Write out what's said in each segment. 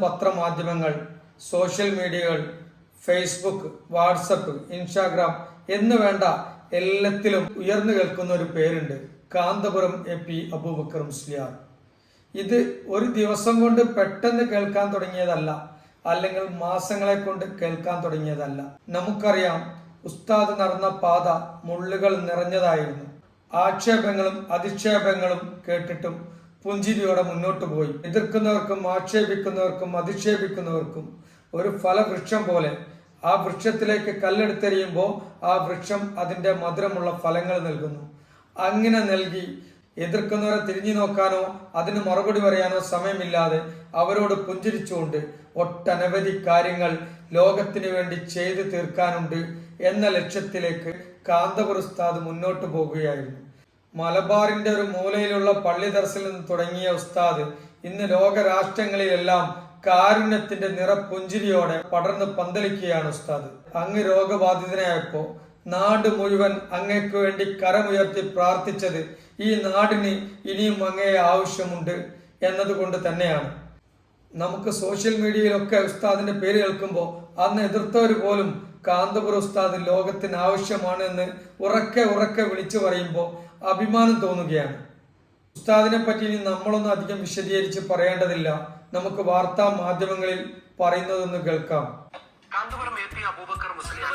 പത്രമാധ്യമങ്ങൾ social മീഡിയകൾ Facebook WhatsApp Instagram എന്ന് വേണ്ട എല്ലാത്തിലും ഉയർന്നു കേൾക്കുന്ന ഒരു പേരുണ്ട്. കാന്തപുരം എ പി അബൂബക്കർ മുസ്ലിയാർ ഇത് ഒരു ദിവസം കൊണ്ട് പെട്ടെന്ന് കേൾക്കാൻ തുടങ്ങിയതല്ല അല്ലെങ്കിൽ മാസങ്ങളെ കൊണ്ട് കേൾക്കാൻ തുടങ്ങിയതല്ല. നമുക്കറിയാം ഉസ്താദ് നടന്ന പാത മുള്ളുകൾ നിറഞ്ഞതായിരുന്നു. ആക്ഷേപങ്ങളും അധിക്ഷേപങ്ങളും കേട്ടിട്ടും പുഞ്ചിരിയോടെ മുന്നോട്ട് പോയി. എതിർക്കുന്നവർക്കും ആക്ഷേപിക്കുന്നവർക്കും അധിക്ഷേപിക്കുന്നവർക്കും ഒരു ഫലവൃക്ഷം പോലെ ആ വൃക്ഷത്തിലേക്ക് കല്ലെടുത്തെറിയുമ്പോൾ ആ വൃക്ഷം അതിന്റെ മധുരമുള്ള ഫലങ്ങൾ നൽകുന്നു. അങ്ങനെ നൽകി എതിർക്കുന്നവരെ തിരിഞ്ഞു നോക്കാനോ അതിന് മറുപടി പറയാനോ സമയമില്ലാതെ അവരോട് പുഞ്ചിരിച്ചുകൊണ്ട് ഒട്ടനവധി കാര്യങ്ങൾ ലോകത്തിന് വേണ്ടി ചെയ്തു തീർക്കാനുണ്ട് എന്ന ലക്ഷ്യത്തിലേക്ക് കാന്തപുരസ്താദ് മുന്നോട്ട് പോകുകയായിരുന്നു. മലബാറിന്റെ ഒരു മൂലയിലുള്ള പള്ളി ദർസിൽ നിന്ന് തുടങ്ങിയ ഉസ്താദ് ഇന്ന് ലോക രാഷ്ട്രങ്ങളിലെല്ലാം കാരുണ്യത്തിന്റെ നിറപുഞ്ചിരിയോടെ പടർന്ന് പന്തലിക്കുകയാണ് ഉസ്താദ്. അങ്ങ് രോഗബാധിതനായപ്പോ നാട് മുഴുവൻ അങ്ങയ്ക്ക് വേണ്ടി കരമുയർത്തി പ്രാർത്ഥിച്ചത് ഈ നാടിന് ഇനിയും അങ്ങയെ ആവശ്യമുണ്ട് എന്നതുകൊണ്ട് തന്നെയാണ്. നമുക്ക് സോഷ്യൽ മീഡിയയിലൊക്കെ ഉസ്താദിന്റെ പേര് കേൾക്കുമ്പോൾ അന്ന് എതിർത്തവർ പോലും കാന്തപുര ഉസ്താദ് ലോകത്തിന് ആവശ്യമാണ് എന്ന് ഉറക്കെ ഉറക്കെ വിളിച്ചു പറയുമ്പോൾ അഭിമാനം തോന്നുകയാണ്. ഉസ്താദിനെ പറ്റി ഇനി നമ്മളൊന്നും അധികം വിശദീകരിച്ച് പറയേണ്ടതില്ല. നമുക്ക് വാർത്താ മാധ്യമങ്ങളിൽ പറയുന്നതൊന്ന് കേൾക്കാം. കാന്തപുരം എ പി അബൂബക്കർ മുസ്ലിയാർ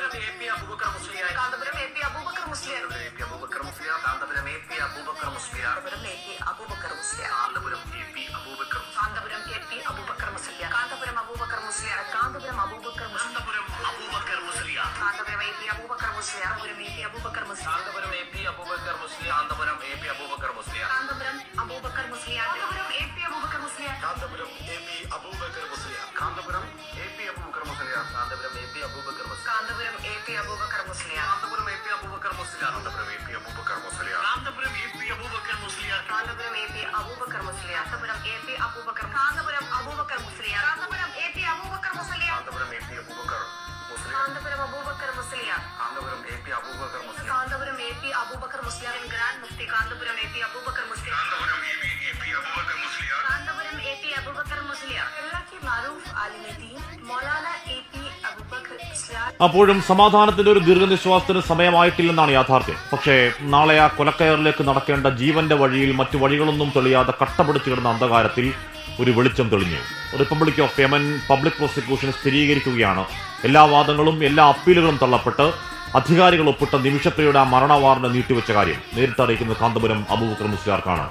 അപ്പോഴും സമാധാനത്തിന്റെ ഒരു ദീർഘനിശ്വാസത്തിന് സമയമായിട്ടില്ലെന്നാണ് യാഥാർത്ഥ്യം. പക്ഷേ നാളെ ആ കൊലക്കയറിലേക്ക് നടക്കേണ്ട ജീവന്റെ വഴിയിൽ മറ്റു വഴികളൊന്നും തെളിയാതെ കട്ടപിടിച്ചു കിടന്ന അന്ധകാരത്തിൽ ഒരു വെളിച്ചം തെളിഞ്ഞു. Republic of Yemen public prosecution സ്ഥിരീകരിക്കുകയാണ്. എല്ലാ വാദങ്ങളും എല്ലാ അപ്പീലുകളും തള്ളപ്പെട്ട് അധികാരികൾ ഒപ്പിട്ട നിമിഷപ്രിയുടെ ആ മരണ വാറണ്ട് നീട്ടിവെച്ച കാര്യം നേരിട്ട് അറിയിക്കുന്നത് കാന്തപുരം അബൂബക്കർ മുസ്ലിയാർക്കാണ്.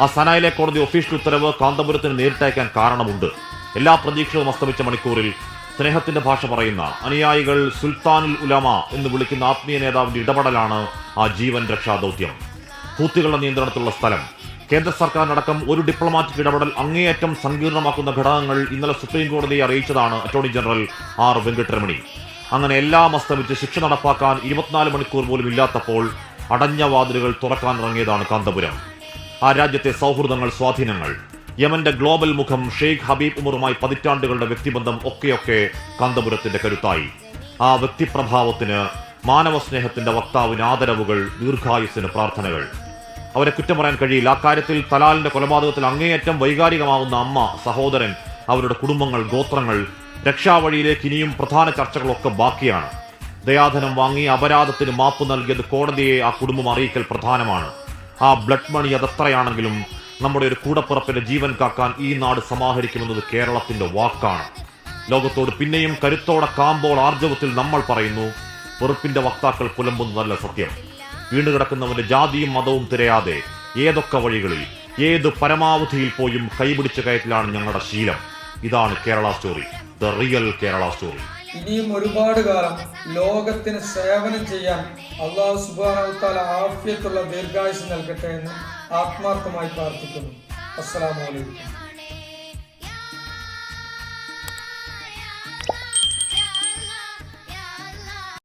ആ സനായിലെ കോടതി ഒഫീഷ്യൽ ഉത്തരവ് കാന്തപുരത്തിന് നേരിട്ടയക്കാൻ കാരണമുണ്ട്. എല്ലാ പ്രതീക്ഷകളും അസ്തമിച്ച മണിക്കൂറിൽ സ്നേഹത്തിന്റെ ഭാഷ പറയുന്ന അനുയായികൾ സുൽത്താനുൽ ഉലമ എന്ന് വിളിക്കുന്ന ആത്മീയ നേതാവിന്റെ ഇടപെടലാണ് ആ ജീവൻ രക്ഷാ ദൗത്യം. ഹൂത്തികളുടെ നിയന്ത്രണത്തിലുള്ള സ്ഥലം. കേന്ദ്ര സർക്കാരിനടക്കം ഒരു ഡിപ്ലോമാറ്റിക് ഇടപെടൽ അങ്ങേയറ്റം സങ്കീർണമാക്കുന്ന ഘടകങ്ങൾ ഇന്നലെ സുപ്രീം കോടതിയെ അറിയിച്ചതാണ് അറ്റോർണി ജനറൽ ആർ വെങ്കട്ടരമണി. അങ്ങനെ എല്ലാം അസ്തമിച്ച് ശിക്ഷ നടപ്പാക്കാൻ ഇരുപത്തിനാല് മണിക്കൂർ പോലും ഇല്ലാത്തപ്പോൾ അടഞ്ഞ വാതിലുകൾ തുറക്കാൻ ഇറങ്ങിയതാണ് കാന്തപുരം. ആ രാജ്യത്തെ സൗഹൃദങ്ങൾ സ്വാധീനങ്ങൾ. യമന്റെ ഗ്ലോബൽ മുഖം ഷെയ്ഖ് ഹബീബ് ഉമറുമായി പതിറ്റാണ്ടുകളുടെ വ്യക്തിബന്ധം ഒക്കെയൊക്കെ കാന്തപുരത്തിന്റെ കരുത്തായി. ആ വ്യക്തിപ്രഭാവത്തിന് മാനവ സ്നേഹത്തിന്റെ വക്താവിന് ആദരവുകൾ ദീർഘായുസിന് പ്രാർത്ഥനകൾ. അവരെ കുറ്റം പറയാൻ കഴിയില്ല. അക്കാര്യത്തിൽ തലാലിന്റെ കൊലപാതകത്തിൽ അങ്ങേയറ്റം വൈകാരികമാവുന്ന അമ്മ സഹോദരൻ അവരുടെ കുടുംബങ്ങൾ ഗോത്രങ്ങൾ രക്ഷാവഴിയിലേക്ക് ഇനിയും പ്രധാന ചർച്ചകളൊക്കെ ബാക്കിയാണ്. ദയാധനം വാങ്ങി അപരാധത്തിന് മാപ്പ് നൽകിയത് കോടതിയെ ആ കുടുംബം അറിയിക്കൽ പ്രധാനമാണ്. ആ ബ്ലഡ് മണി അതെത്രയാണെങ്കിലും നമ്മുടെ ഒരു കൂടപ്പുറപ്പിന്റെ ജീവൻ കാക്കാൻ ഈ നാട് സമാഹരിക്കുമെന്നത് കേരളത്തിന്റെ വാക്കാണ്. ലോകത്തോട് പിന്നെയും കരുത്തോടെ കാമ്പോൾ ആർജവത്തിൽ നമ്മൾ പറയുന്നു വെറുപ്പിന്റെ വക്താക്കൾ പുലമ്പുന്നതല്ല സത്യം. വീണുകിടക്കുന്നവന്റെ ജാതിയും മതവും തിരയാതെ ഏതൊക്കെ വഴികളിൽ ഏത് പരമാവധിയിൽ പോയും കൈപിടിച്ച കയറ്റിലാണ് ഞങ്ങളുടെ ശീലം. ഇതാണ് Kerala story the real Kerala story. ഇനിയും ഒരുപാട് കാലം ലോകത്തിന് സേവനം ചെയ്യാൻ അള്ളാഹു ആഫിയത്തുള്ള ദീർഘായുസ് നൽകട്ടെ എന്ന് ആത്മാർത്ഥമായി പ്രാർത്ഥിക്കുന്നു. അസ്സാം വലൈക്കും